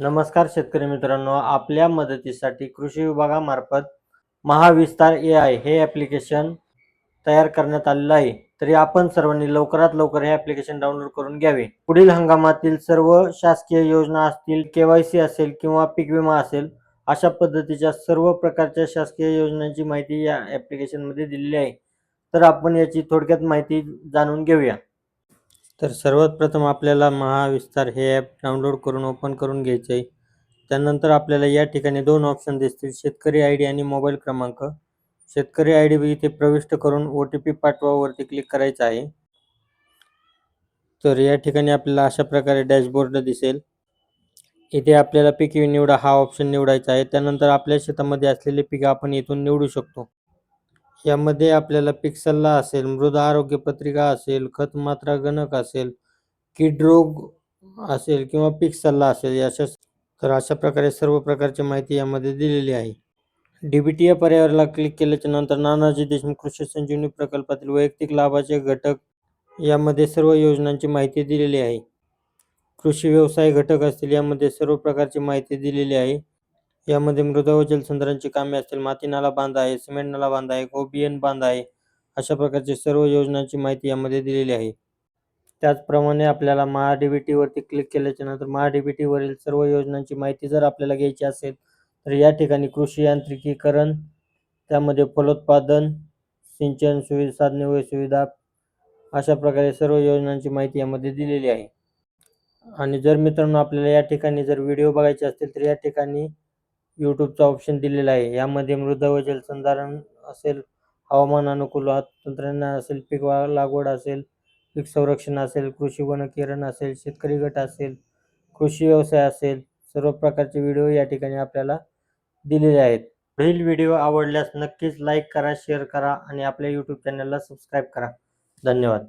नमस्कार शेतकरी मित्रांनो आपल्या मदतीसाठी कृषी विभागामार्फत महाविस्तार ए आय हे ॲप्लिकेशन तयार करण्यात आलेलं आहे. तरी आपण सर्वांनी लवकरात लवकर हे ॲप्लिकेशन डाउनलोड करून घ्यावे. पुढील हंगामातील सर्व शासकीय योजना असतील केवायसी असेल किंवा पीक विमा असेल अशा पद्धतीच्या सर्व प्रकारच्या शासकीय योजनांची माहिती या ॲप्लिकेशनमध्ये दिलेली आहे. तर आपण याची थोडक्यात माहिती जाणून घेऊया. तर सर्वात प्रथम आपल्याला महाविस्तार हे ॲप डाउनलोड करून ओपन करून घ्यायचे आहे. त्यानंतर आपल्याला या ठिकाणी दोन ऑप्शन दिसतील. शेतकरी आय डी आणि मोबाईल क्रमांक. शेतकरी आय डी इथे प्रविष्ट करून ओ टी पी पाठवावरती क्लिक करायचं आहे. तर या ठिकाणी आपल्याला अशा प्रकारे डॅशबोर्ड दिसेल. इथे आपल्याला पीक निवडा हा ऑप्शन निवडायचा आहे. त्यानंतर आपल्या शेतामध्ये असलेले पीक आपण इथून निवडू शकतो. यामध्ये आपल्याला पीक सल्ला असेल मृदा आरोग्य पत्रिका असेल खत मात्रा गणक असेल किड रोग असेल किंवा पीक सल्ला असेल याच्या तर अशा प्रकारे सर्व प्रकारची माहिती यामध्ये दिलेली आहे. डीबीटी या पर्यायाला क्लिक केल्याच्यानंतर नानाजी देशमुख कृषी संजीवनी प्रकल्पातील वैयक्तिक लाभाचे घटक यामध्ये सर्व योजनांची माहिती दिलेली आहे. कृषी व्यवसाय घटक असतील यामध्ये सर्व प्रकारची माहिती दिलेली आहे. यामध्ये मृदा व जलसंधारणची कामे असतील माती नाला बांध आहे सिमेंट नाला बांध आहे ओबीएन बांध आहे अशा प्रकारची सर्व योजनांची माहिती यामध्ये दिलेली आहे. त्याचप्रमाणे आपल्याला महाडीबीटी वरती क्लिक केल्याच्यानंतर महाडीबीटी वरील सर्व योजनांची माहिती जर आपल्याला घ्यायची असेल तर या ठिकाणी कृषी यांत्रिकीकरण त्यामध्ये फलोत्पादन सिंचन सुविधा साधने व सुविधा अशा प्रकारे सर्व योजनांची माहिती यामध्ये दिलेली आहे. आणि जर मित्रांनो आपल्याला या ठिकाणी जर व्हिडिओ बघायचे असतील तर या ठिकाणी यूट्यूबचा ऑप्शन दिलेला आहे. यामध्ये मृदा व जलसंधारण असेल हवामान अनुकूल तंत्रज्ञान असेल पीक वा- लागवड असेल पीक संरक्षण असेल कृषी वनकिरण असेल शेतकरी गट असेल कृषी व्यवसाय असेल सर्व प्रकारचे व्हिडिओ या ठिकाणी आपल्याला दिलेले आहेत. पुढील व्हिडिओ आवडल्यास नक्कीच लाईक करा शेअर करा आणि आपल्या यूट्यूब चॅनलला सबस्क्राईब करा. धन्यवाद.